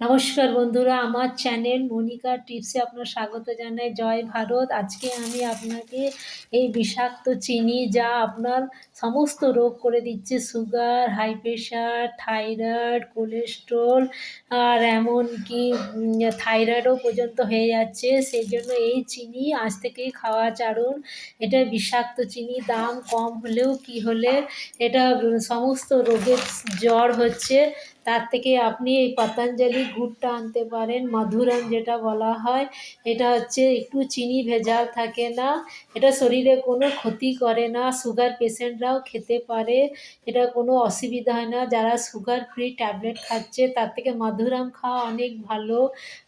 নমস্কার বন্ধুরা, আমার চ্যানেল মনিকা টিপসে আপনার স্বাগত জানাই। জয় ভারত। আজকে আমি আপনাকে এই বিষাক্ত চিনি যা আপনার সমস্ত রোগ করে দিচ্ছে, sugar, high pressure thyroid, cholesterol, আর এমনকি থাইরয়েডও পর্যন্ত হয়ে যাচ্ছে। সেই জন্য এই চিনি আজ থেকেই খাওয়া চারুন এটা বিষাক্ত চিনি, দাম কম হলেও কি হলে এটা সমস্ত রোগের জ্বর হচ্ছে। তার থেকে আপনি এই পতঞ্জলি গুড়টা আনতে পারেন, মধুরাম যেটা বলা হয়। এটা হচ্ছে একটু চিনি ভেজাল থাকে না, এটা শরীরে কোনো ক্ষতি করে না সুগার পেশেন্টরাও খেতে পারে, এটা কোনো অসুবিধা হয় না। যারা সুগার ফ্রি ট্যাবলেট খাচ্ছে, তার থেকে মধুরাম খাওয়া অনেক ভালো।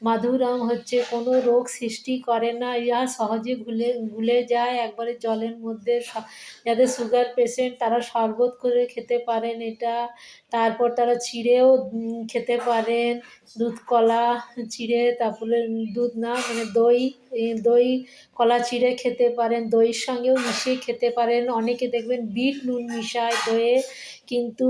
মধুরাম হচ্ছে কোনো রোগ সৃষ্টি করে না, ইহা সহজে ঘুলে ঘুলে যায়। একবারে জলের মধ্যে যাদের সুগার পেশেন্ট তারা শরবত করে খেতে পারেন এটা। তারপর তারা ছিঁড়েও খেতে পারেন। দুধ, কলা চিড়ে, তারপরে দুধ না মানে দই দই, কলা চিড়ে খেতে পারেন। দইয়ের সঙ্গেও মিশিয়ে খেতে পারেন। অনেকে দেখবেন বিট নুন মিশায় দইয়ে, কিন্তু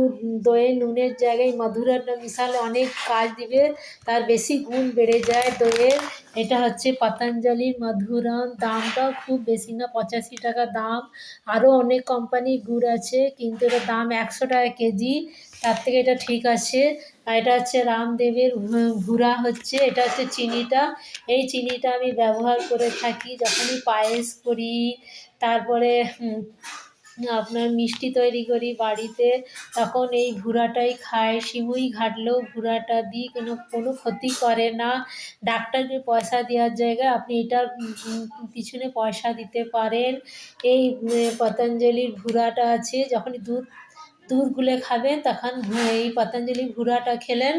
দইয়ে নুনের জায়গায় মধুরাটা মিশালে অনেক কাজ দিবে, তার বেশি গুণ বেড়ে যায় দইয়ের এটা হচ্ছে পতঞ্জলির মধুরাম। দামটাও খুব বেশি না, পঁচাশি টাকা দাম। আরও অনেক কোম্পানির গুড় আছে, কিন্তু এটার দাম একশো টাকা কেজি। তার থেকে এটা ঠিক আছে। আর এটা হচ্ছে রামদেবের ভুরা হচ্ছে, এটা হচ্ছে চিনিটা। এই চিনিটা আমি ব্যবহার করে থাকি যখনই পায়েস করি, তারপরে আপনার মিষ্টি তৈরি করি বাড়িতে, তখন এই ভুরাটাই খায়। সিমুই ঘাটলেও ভুরাটা দিই কোনো কোনো ক্ষতি করে না। ডাক্তারকে পয়সা দেওয়ার জায়গায় আপনি এটার পিছনে পয়সা দিতে পারেন। এই পতঞ্জলির ভুরাটা আছে, যখনই দুধ দুধ গুলে খাবেন, তখন এই পতঞ্জলি ভুরাটা খেলেন।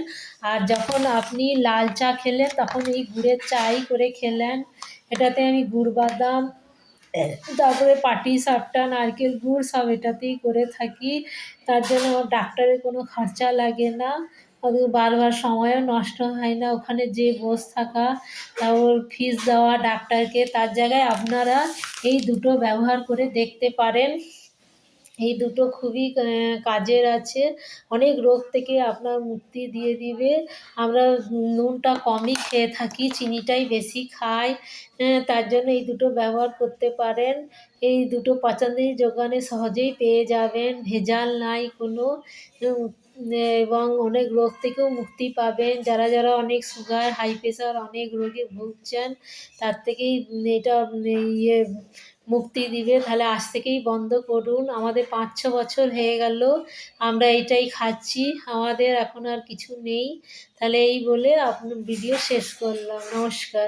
আর যখন আপনি লাল চা খেলেন, তখন এই গুড়ের চাই করে খেলেন। এটাতে আমি গুড় বাদাম তারপরে পাটি, সাপটা, নারকেল গুড়, সব এটাতেই করে থাকি। তার জন্য আমার ডাক্তারের কোনো খরচা লাগে না। বারবার সময়ও নষ্ট হয় না। ওখানে যেয়ে বস থাকা তারপর ফিস দেওয়া ডাক্তারকে। তার জায়গায় আপনারা এই দুটো ব্যবহার করে দেখতে পারেন। এই দুটো খুবই কাজের আছে। অনেক রোগ থেকে আপনার মুক্তি দিয়ে দিবে। আমরা নুনটা কমই খেয়ে থাকি, চিনিটাই বেশি খাই। তার জন্য এই দুটো ব্যবহার করতে পারেন। এই দুটো পাচানদের দোকানে সহজেই পেয়ে যাবেন, ভেজাল নাই কোনো। এবং অনেক রোগ থেকেও মুক্তি পাবেন। যারা যারা অনেক সুগার হাই প্রেশার অনেক রোগে ভুগছেন, তার থেকেই এটা ইয়ে মুক্তি দিবে। তাহলে আজ থেকেই বন্ধ করুন। আমাদের পাঁচ, ছ বছর হয়ে গেল। আমরা এটাই খাচ্ছি। আমাদের এখন আর কিছু নেই। তাহলে এই বলে আপনার ভিডিও শেষ করলাম। নমস্কার।